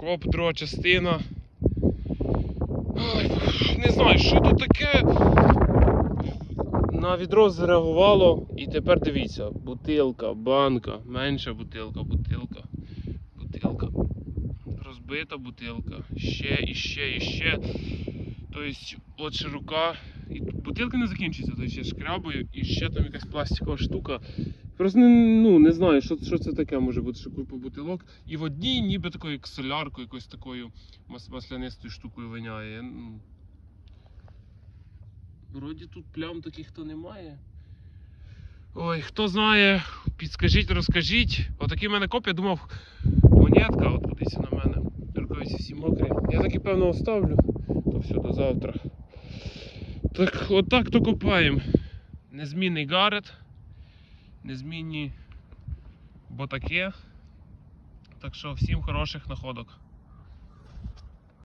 Коп, друга частина. Не знаю, що тут таке. На відро зреагувало і тепер дивіться, бутилка, банка, менша бутилка, бутилка, бутилка. Розбита бутилка. Ще і ще і ще. Тобто, от ще рука. І бутилка не закінчиться, тобто я шкрябаю і ще там якась пластикова штука. Просто не, ну, не знаю, що, що це таке може бути, що купа бутилок. І в одній ніби такою як соляркою, якоюсь такою мас- маслянистою штукою виняє. Ну, Вроді тут плям таких то немає. Ой, хто знає, підскажіть, розкажіть. Отакий в мене коп, я думав, монетка, от подивіться на мене. Рукавиці всі мокрі. Я таки певно оставлю. Все до завтра. Так, отак то копаємо. Незмінний гарет. Незмінні ботаки. Так що всім хороших находок.